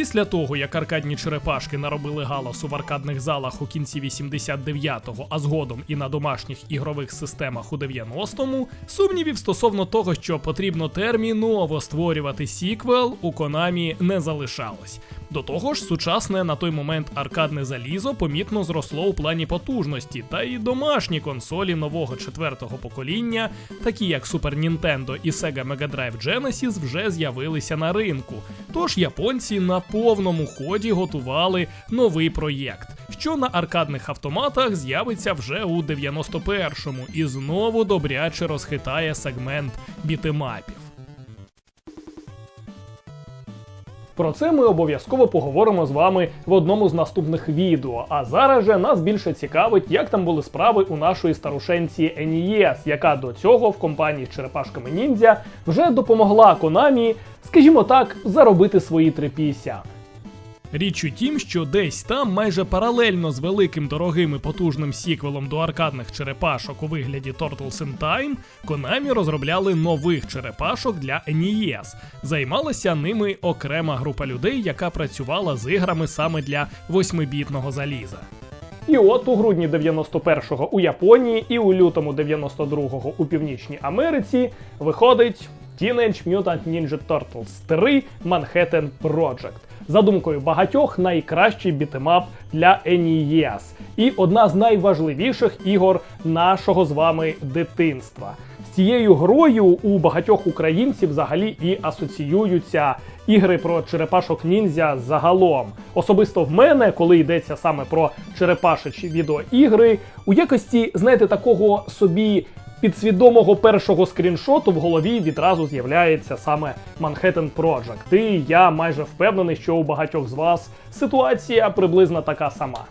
Після того, як аркадні черепашки наробили галасу в аркадних залах у кінці 89-го, а згодом і на домашніх ігрових системах у 90-му, сумнівів стосовно того, що потрібно терміново створювати сіквел, у Konami не залишалось. До того ж, сучасне на той момент аркадне залізо помітно зросло у плані потужності, та і домашні консолі нового четвертого покоління, такі як Super Nintendo і Sega Mega Drive Genesis, вже з'явилися на ринку. Тож японці на повному ході готували новий проєкт, що на аркадних автоматах з'явиться вже у 91-му і знову добряче розхитає сегмент бітемапів. Про це ми обов'язково поговоримо з вами в одному з наступних відео. А зараз же нас більше цікавить, як там були справи у нашої старушенці NES, яка до цього в компанії з черепашками ніндзя вже допомогла Konami, скажімо так, заробити свої трипісся. Річ у тім, що десь там майже паралельно з великим дорогим і потужним сіквелом до аркадних черепашок у вигляді Turtles in Time, Konami розробляли нових черепашок для NES. Займалася ними окрема група людей, яка працювала з іграми саме для восьмибітного заліза. І от у грудні 91-го у Японії і у лютому 92-го у Північній Америці виходить Teenage Mutant Ninja Turtles 3 Manhattan Project. За думкою багатьох, найкращий бітемап для NES. І одна з найважливіших ігор нашого з вами дитинства. З цією грою у багатьох українців взагалі і асоціюються ігри про черепашок ніндзя загалом. Особисто в мене, коли йдеться саме про черепашечі відеоігри, у якості, знаєте, такого собі підсвідомого першого скріншоту в голові відразу з'являється саме Manhattan Project. І я майже впевнений, що у багатьох з вас ситуація приблизно така сама.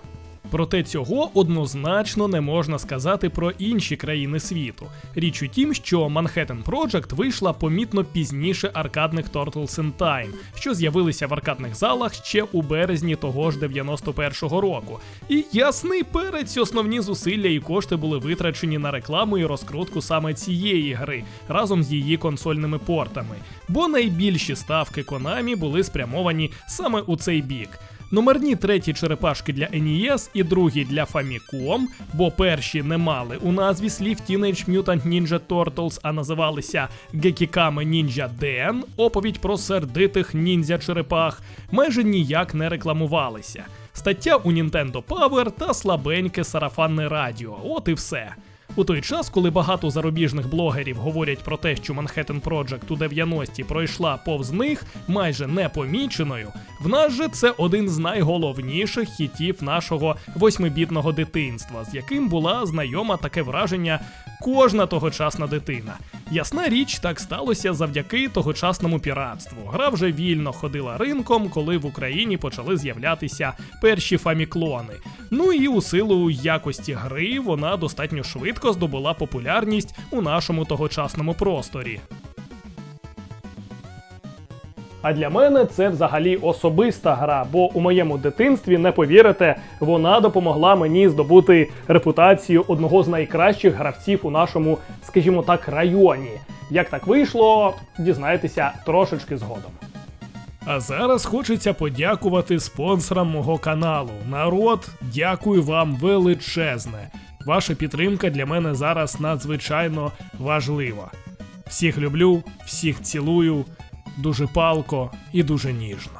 Проте цього однозначно не можна сказати про інші країни світу. Річ у тім, що Manhattan Project вийшла помітно пізніше аркадних Turtles in Time, що з'явилися в аркадних залах ще у березні того ж 91-го року. І ясний перець, основні зусилля і кошти були витрачені на рекламу і розкрутку саме цієї гри разом з її консольними портами. Бо найбільші ставки Konami були спрямовані саме у цей бік. Номерні треті черепашки для NES і другі для Famicom, бо перші не мали у назві слів Teenage Mutant Ninja Turtles, а називалися Gekikame Ninja Den, оповідь про сердитих ніндзя черепах, майже ніяк не рекламувалися. Стаття у Nintendo Power та слабеньке сарафанне радіо. От і все. У той час, коли багато зарубіжних блогерів говорять про те, що Manhattan Project у 90-ті пройшла повз них майже непоміченою, в нас же це один з найголовніших хітів нашого восьмибітного дитинства, з яким була знайома таке враження кожна тогочасна дитина. Ясна річ, так сталося завдяки тогочасному піратству. Гра вже вільно ходила ринком, коли в Україні почали з'являтися перші фаміклони. Ну і у силу якості гри вона достатньо швидко здобула популярність у нашому тогочасному просторі. А для мене це взагалі особиста гра, бо у моєму дитинстві, не повірите, вона допомогла мені здобути репутацію одного з найкращих гравців у нашому, скажімо так, районі. Як так вийшло, дізнаєтеся трошечки згодом. А зараз хочеться подякувати спонсорам мого каналу. Народ, дякую вам величезне. Ваша підтримка для мене зараз надзвичайно важлива. Всіх люблю, всіх цілую, дуже палко і дуже ніжно.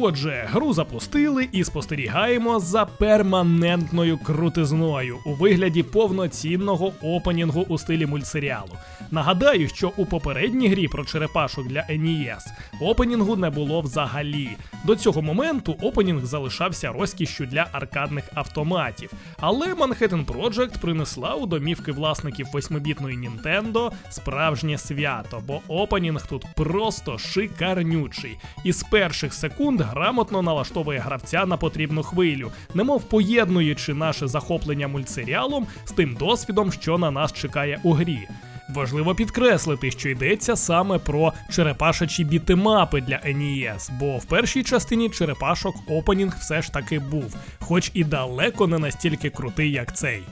Отже, гру запустили і спостерігаємо за перманентною крутизною у вигляді повноцінного опенінгу у стилі мультсеріалу. Нагадаю, що у попередній грі про черепашок для NES опенінгу не було взагалі. До цього моменту опенінг залишався розкішшю для аркадних автоматів. Але Manhattan Project принесла у домівки власників восьмибітної Nintendo справжнє свято, бо опенінг тут просто шикарнючий. І з перших секунд грамотно налаштовує гравця на потрібну хвилю, немов поєднуючи наше захоплення мультсеріалом з тим досвідом, що на нас чекає у грі. Важливо підкреслити, що йдеться саме про черепашачі бітемапи для NES, бо в першій частині черепашок опенінг все ж таки був, хоч і далеко не настільки крутий, як цей.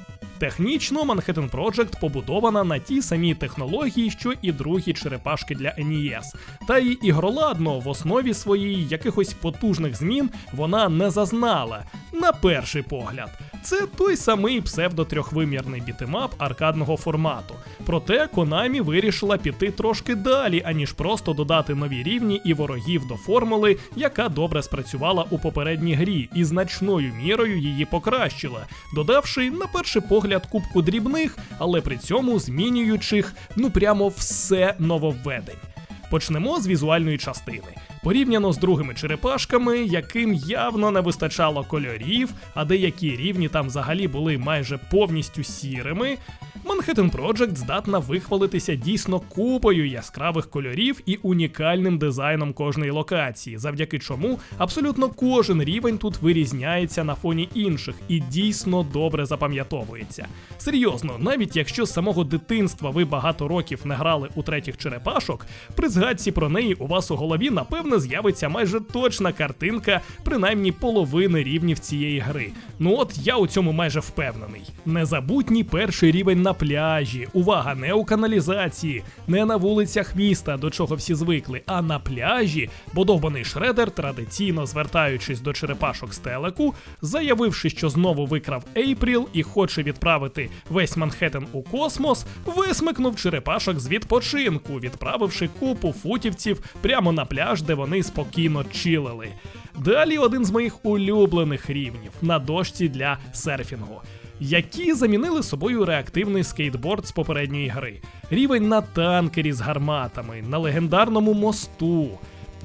Технічно Manhattan Project побудована на тій самій технології, що і другі черепашки для NES. Та й ігроладно в основі своїй якихось потужних змін вона не зазнала на перший погляд. Це той самий псевдо-трьохвимірний бітемап аркадного формату. Проте Konami вирішила піти трошки далі, аніж просто додати нові рівні і ворогів до формули, яка добре спрацювала у попередній грі, і значною мірою її покращила, додавши на перший погляд кубку дрібних, але при цьому змінюючих ну прямо все нововведень. Почнемо з візуальної частини. Порівняно з другими черепашками, яким явно не вистачало кольорів, а деякі рівні там взагалі були майже повністю сірими. Manhattan Project здатна вихвалитися дійсно купою яскравих кольорів і унікальним дизайном кожної локації, завдяки чому абсолютно кожен рівень тут вирізняється на фоні інших і дійсно добре запам'ятовується. Серйозно, навіть якщо з самого дитинства ви багато років не грали у третіх черепашок, при згадці про неї у вас у голові напевне з'явиться майже точна картинка, принаймні половини рівнів цієї гри. Ну от я у цьому майже впевнений. Незабутній перший рівень на пляжі. Увага, не у каналізації, не на вулицях міста, до чого всі звикли, а на пляжі, бо довбаний шредер, традиційно звертаючись до черепашок з телеку, заявивши, що знову викрав Ейпріл і хоче відправити весь Манхеттен у космос, висмикнув черепашок з відпочинку, відправивши купу футівців прямо на пляж, де вони спокійно чилили. Далі один з моїх улюблених рівнів на дошці для серфінгу які замінили собою реактивний скейтборд з попередньої гри, рівень на танкері з гарматами, на легендарному мосту.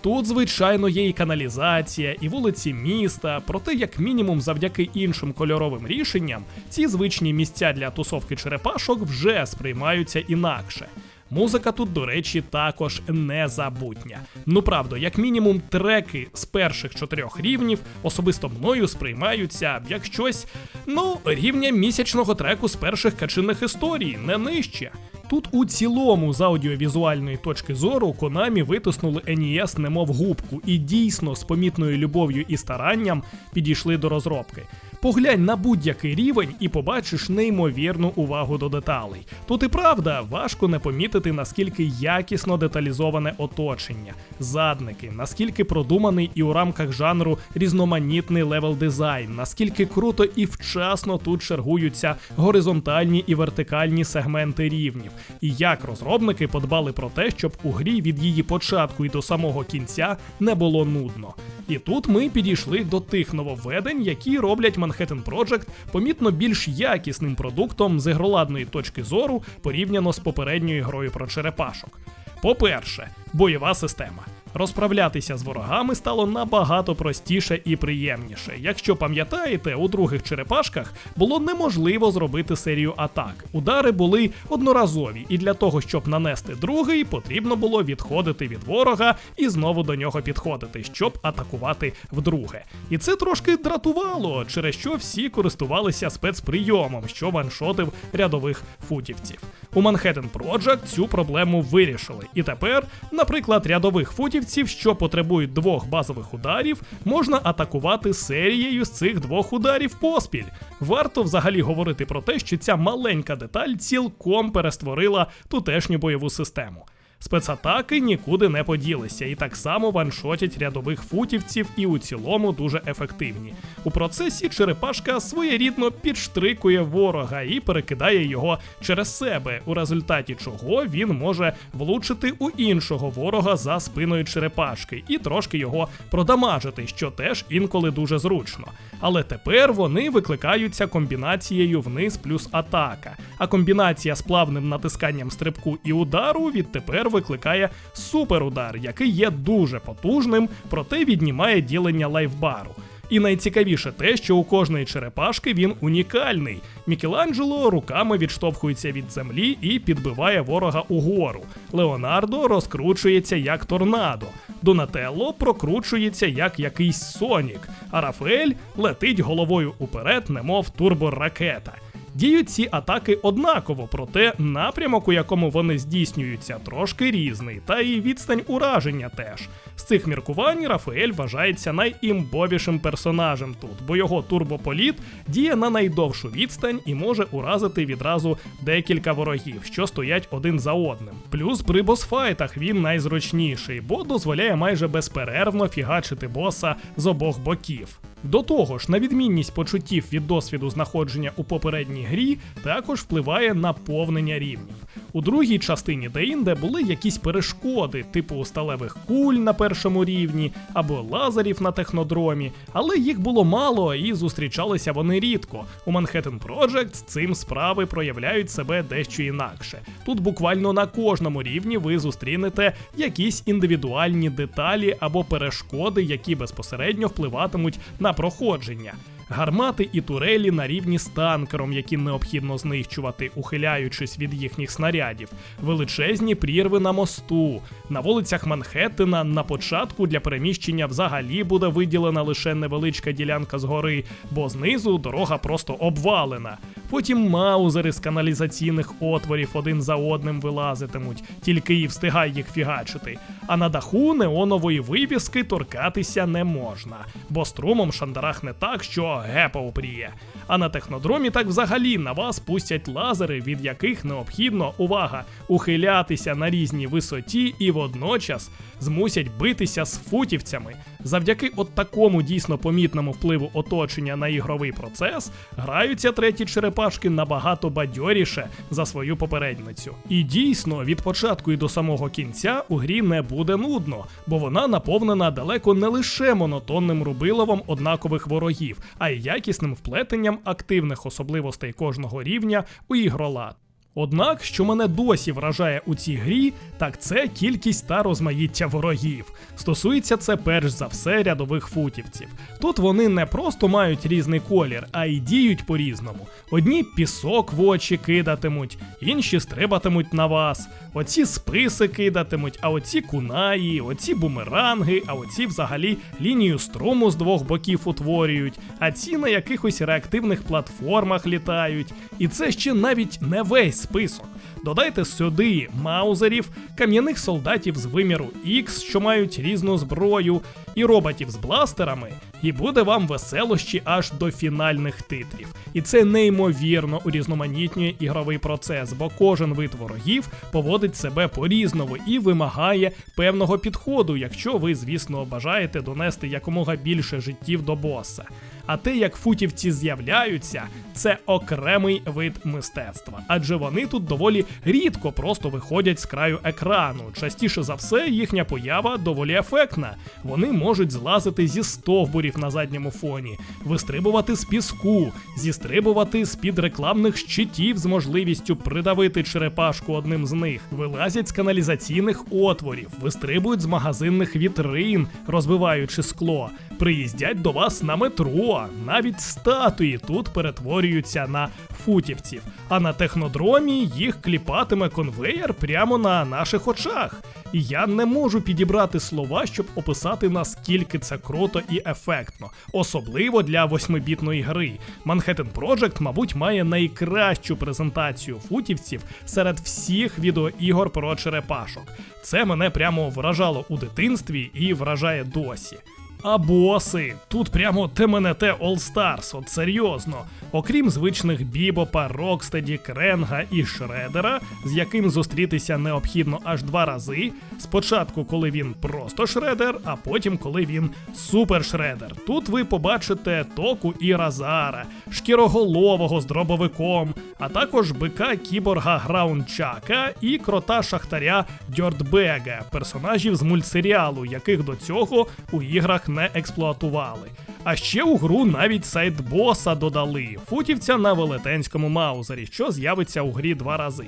Тут, звичайно, є і каналізація, і вулиці міста, проте, як мінімум, завдяки іншим кольоровим рішенням, ці звичні місця для тусовки черепашок вже сприймаються інакше. Музика тут, до речі, також незабутня. Ну правда, як мінімум, треки з перших чотирьох рівнів особисто мною сприймаються як щось, ну, рівня місячного треку з перших качинних історій, не нижче. Тут у цілому з аудіовізуальної точки зору Konami витиснули NES немов губку і дійсно з помітною любов'ю і старанням підійшли до розробки. Поглянь на будь-який рівень і побачиш неймовірну увагу до деталей. Тут і правда, важко не помітити, наскільки якісно деталізоване оточення, задники, наскільки продуманий і у рамках жанру різноманітний левел дизайн, наскільки круто і вчасно тут чергуються горизонтальні і вертикальні сегменти рівнів, і як розробники подбали про те, щоб у грі від її початку і до самого кінця не було нудно. І тут ми підійшли до тих нововведень, які роблять Manhattan Project помітно більш якісним продуктом з ігроладної точки зору порівняно з попередньою грою про черепашок. По-перше, бойова система. Розправлятися з ворогами стало набагато простіше і приємніше. Якщо пам'ятаєте, у других черепашках було неможливо зробити серію атак. Удари були одноразові, і для того, щоб нанести другий, потрібно було відходити від ворога і знову до нього підходити, щоб атакувати вдруге. І це трошки дратувало, через що всі користувалися спецприйомом, що ваншотив рядових футівців. У Manhattan Project цю проблему вирішили. І тепер, наприклад, рядових футівців, що потребують двох базових ударів, можна атакувати серією з цих двох ударів поспіль. Варто взагалі говорити про те, що ця маленька деталь цілком перестворила тутешню бойову систему. Спецатаки нікуди не поділися, і так само ваншотять рядових футівців і у цілому дуже ефективні. У процесі черепашка своєрідно підштрикує ворога і перекидає його через себе, у результаті чого він може влучити у іншого ворога за спиною черепашки і трошки його продамажити, що теж інколи дуже зручно. Але тепер вони викликаються комбінацією вниз плюс атака. А комбінація з плавним натисканням стрибку і удару відтепер викликає суперудар, який є дуже потужним, проте віднімає ділення лайфбару. І найцікавіше те, що у кожної черепашки він унікальний. Мікеланджело руками відштовхується від землі і підбиває ворога угору. Леонардо розкручується як торнадо. Донателло прокручується як якийсь Сонік, а Рафаель летить головою уперед, немов турборакета. Діють ці атаки однаково, проте напрямок, у якому вони здійснюються, трошки різний, та і відстань ураження теж. З цих міркувань Рафаель вважається найімбовішим персонажем тут, бо його турбополіт діє на найдовшу відстань і може уразити відразу декілька ворогів, що стоять один за одним. Плюс при босфайтах він найзручніший, бо дозволяє майже безперервно фігачити боса з обох боків. До того ж, на відмінність почуттів від досвіду знаходження у попередній грі також впливає наповнення рівнів. У другій частині деінде були якісь перешкоди, типу сталевих куль на першому рівні або лазерів на технодромі, але їх було мало і зустрічалися вони рідко. У Manhattan Project з цим справи проявляють себе дещо інакше. Тут буквально на кожному рівні ви зустрінете якісь індивідуальні деталі або перешкоди, які безпосередньо впливатимуть на проходження. Гармати і турелі на рівні з танкером, які необхідно знищувати, ухиляючись від їхніх снарядів, величезні прірви на мосту. На вулицях Манхеттена на початку для переміщення взагалі буде виділена лише невеличка ділянка згори, бо знизу дорога просто обвалена. Потім маузери з каналізаційних отворів один за одним вилазитимуть, тільки і встигай їх фігачити. А на даху неонової вивіски торкатися не можна, бо струмом шандарахне так, що гепа упріє. А на технодромі так взагалі на вас пустять лазери, від яких необхідно, увага, ухилятися на різній висоті і водночас змусять битися з футівцями. Завдяки от такому дійсно помітному впливу оточення на ігровий процес граються треті черепашки набагато бадьоріше за свою попередницю. І дійсно, від початку і до самого кінця у грі не буде нудно, бо вона наповнена далеко не лише монотонним рубиловом однакових ворогів, а й якісним вплетенням активних особливостей кожного рівня у ігролад. Однак, що мене досі вражає у цій грі, так це кількість та розмаїття ворогів. Стосується це перш за все рядових футівців. Тут вони не просто мають різний колір, а й діють по-різному. Одні пісок в очі кидатимуть, інші стрибатимуть на вас, оці списи кидатимуть, а оці кунаї, оці бумеранги, а оці взагалі лінію струму з двох боків утворюють, а ці на якихось реактивних платформах літають. І це ще навіть не весь список. Додайте сюди маузерів, кам'яних солдатів з виміру X, що мають різну зброю, і роботів з бластерами, і буде вам веселощі аж до фінальних титрів. І це неймовірно урізноманітнює ігровий процес, бо кожен вид ворогів поводить себе по-різному і вимагає певного підходу, якщо ви, звісно, бажаєте донести якомога більше життів до боса. А те, як футівці з'являються, це окремий вид мистецтва, адже вони тут доволі рідко просто виходять з краю екрану. Частіше за все, їхня поява доволі ефектна. Вони можуть злазити зі стовбурів на задньому фоні, вистрибувати з піску, зістрибувати з під рекламних щитів з можливістю придавити черепашку одним з них, вилазять з каналізаційних отворів, вистрибують з магазинних вітрин, розбиваючи скло, приїздять до вас на метро. Навіть статуї тут перетворюються на футівців, а на технодромі їх кліпатиме конвеєр прямо на наших очах. І я не можу підібрати слова, щоб описати наскільки це круто і ефектно, особливо для восьмибітної гри. Manhattan Project, мабуть, має найкращу презентацію футівців серед всіх відеоігор про черепашок. Це мене прямо вражало у дитинстві і вражає досі. А боси, тут прямо ТМНТ All Stars, от серйозно. Окрім звичних Бібопа, Рокстеді, Кренга і Шредера, з яким зустрітися необхідно аж два рази. Спочатку, коли він просто шредер, а потім, коли він супер шредер. Тут ви побачите току і Разара, шкіроголового з дробовиком, а також бика кіборга Граунчака і крота шахтаря Дьортбега, персонажів з мультсеріалу, яких до цього у іграх не експлуатували. А ще у гру навіть сайт боса додали футівця на велетенському маузері, що з'явиться у грі два рази.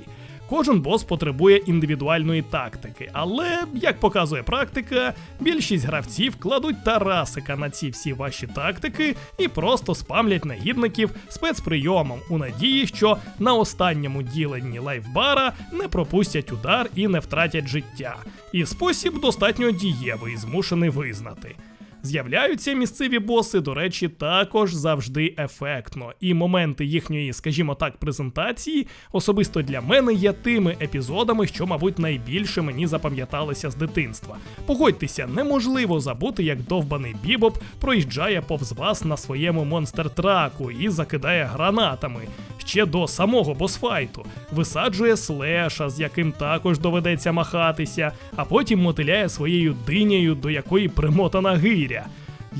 Кожен бос потребує індивідуальної тактики, але, як показує практика, більшість гравців кладуть тарасика на ці всі ваші тактики і просто спамлять негідників спецприйомом у надії, що на останньому діленні лайфбара не пропустять удар і не втратять життя. І спосіб достатньо дієвий, змушений визнати. З'являються місцеві боси, до речі, також завжди ефектно. І моменти їхньої, скажімо так, презентації особисто для мене є тими епізодами, що, мабуть, найбільше мені запам'яталися з дитинства. Погодьтеся, неможливо забути, як довбаний бібоп проїжджає повз вас на своєму монстр-траку і закидає гранатами. Ще до самого босфайту висаджує слеша, з яким також доведеться махатися, а потім мотиляє своєю динею, до якої примотана гиря. media.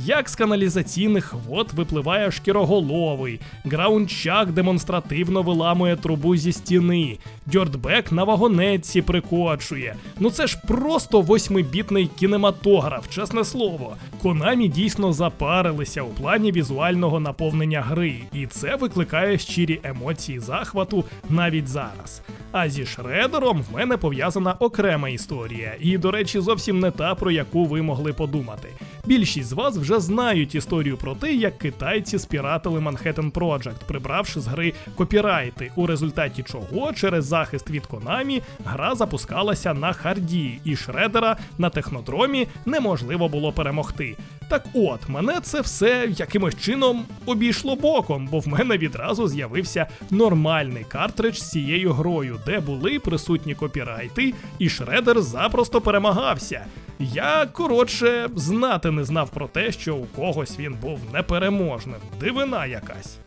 Як з каналізаційних вод випливає шкіроголовий, граунчак демонстративно виламує трубу зі стіни, дьортбек на вагонетці прикочує. Ну це ж просто восьмибітний кінематограф, чесне слово. Конамі дійсно запарилися у плані візуального наповнення гри, і це викликає щирі емоції захвату навіть зараз. А зі Шредером в мене пов'язана окрема історія, і, до речі, зовсім не та, про яку ви могли подумати. Більшість з вас вже знають історію про те, як китайці спіратили Manhattan Project, прибравши з гри копірайти, у результаті чого через захист від Konami гра запускалася на харді, і Шредера на технодромі неможливо було перемогти. Так от, мене це все якимось чином обійшло боком, бо в мене відразу з'явився нормальний картридж з цією грою, де були присутні копірайти, і Шредер запросто перемагався. Я, коротше, знати не знав про те, що у когось він був непереможним. Дивина якась.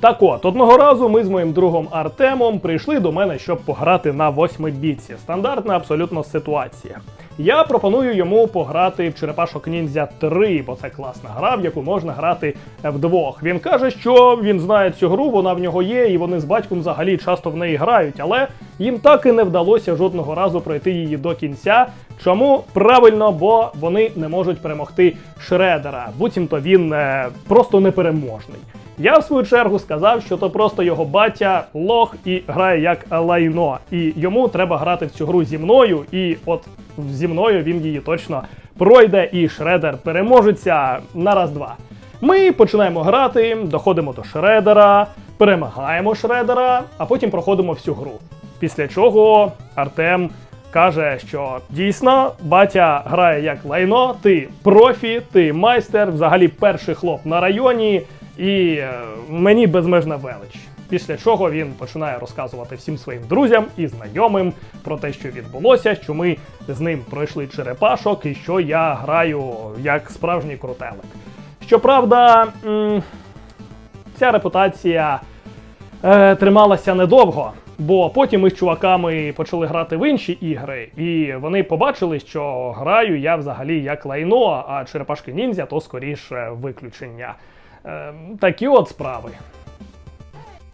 Так от, одного разу ми з моїм другом Артемом прийшли до мене, щоб пограти на восьмибітці. Стандартна абсолютно ситуація. Я пропоную йому пограти в Черепашок Ніндзя 3, бо це класна гра, в яку можна грати вдвох. Він каже, що він знає цю гру, вона в нього є, і вони з батьком взагалі часто в неї грають, але їм так і не вдалося жодного разу пройти її до кінця. Чому правильно, бо вони не можуть перемогти Шредера. Буцімто він е, просто непереможний. Я в свою чергу сказав, що то просто його батя лох і грає як лайно. І йому треба грати в цю гру зі мною, і от зі мною він її точно пройде, і Шредер переможеться на раз-два. Ми починаємо грати, доходимо до Шредера, перемагаємо Шредера, а потім проходимо всю гру. Після чого Артем каже, що дійсно батя грає як лайно, ти профі, ти майстер, взагалі перший хлоп на районі, і е, мені безмежна велич. Після чого він починає розказувати всім своїм друзям і знайомим про те, що відбулося, що ми з ним пройшли черепашок і що я граю як справжній крутелик. Щоправда, ця репутація е, трималася недовго, бо потім ми з чуваками почали грати в інші ігри, і вони побачили, що граю я взагалі як лайно, а черепашки ніндзя то скоріше виключення. Е, такі от справи.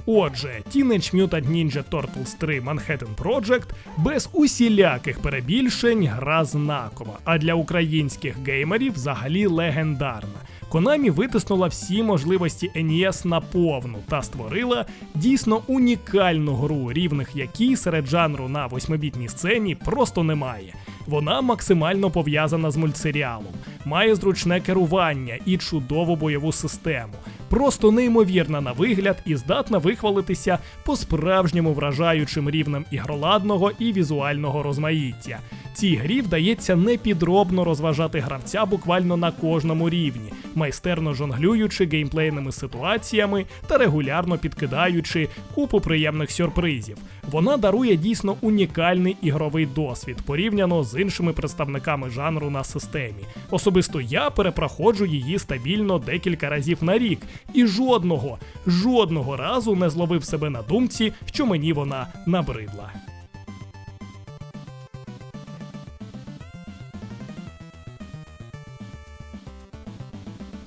Отже, Teenage Mutant Ninja Turtles 3 Manhattan Project без усіляких перебільшень гра знакова, а для українських геймерів взагалі легендарна. Konami витиснула всі можливості NES на повну та створила дійсно унікальну гру, рівних якій серед жанру на восьмибітній сцені просто немає. Вона максимально пов'язана з мультсеріалом, має зручне керування і чудову бойову систему. Просто неймовірна на вигляд і здатна вихвалитися по справжньому вражаючим рівнем ігроладного і візуального розмаїття. Цій грі вдається непідробно розважати гравця буквально на кожному рівні, майстерно жонглюючи геймплейними ситуаціями та регулярно підкидаючи купу приємних сюрпризів. Вона дарує дійсно унікальний ігровий досвід порівняно з іншими представниками жанру на системі. Особисто я перепроходжу її стабільно декілька разів на рік, і жодного, жодного разу не зловив себе на думці, що мені вона набридла.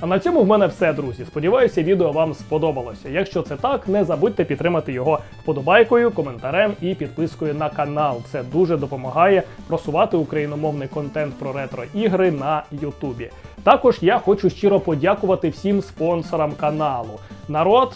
А на цьому в мене все, друзі. Сподіваюся, відео вам сподобалося. Якщо це так, не забудьте підтримати його вподобайкою, коментарем і підпискою на канал. Це дуже допомагає просувати україномовний контент про ретро-ігри на Ютубі. Також я хочу щиро подякувати всім спонсорам каналу. Народ,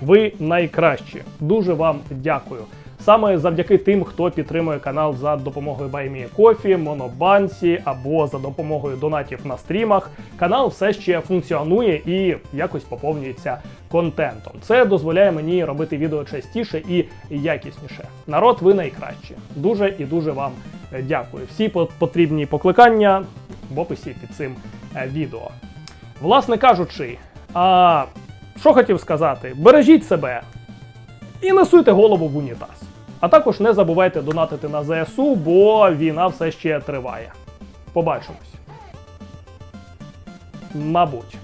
ви найкращі. Дуже вам дякую. Саме завдяки тим, хто підтримує канал за допомогою BuyMeCoffee, Монобанці або за допомогою донатів на стрімах, канал все ще функціонує і якось поповнюється контентом. Це дозволяє мені робити відео частіше і якісніше. Народ, ви найкращі. Дуже і дуже вам Дякую. Всі потрібні покликання в описі під цим е, відео. Власне кажучи, а що хотів сказати? Бережіть себе і несуйте голову в унітаз. А також не забувайте донатити на ЗСУ, бо війна все ще триває. Побачимось. Мабуть.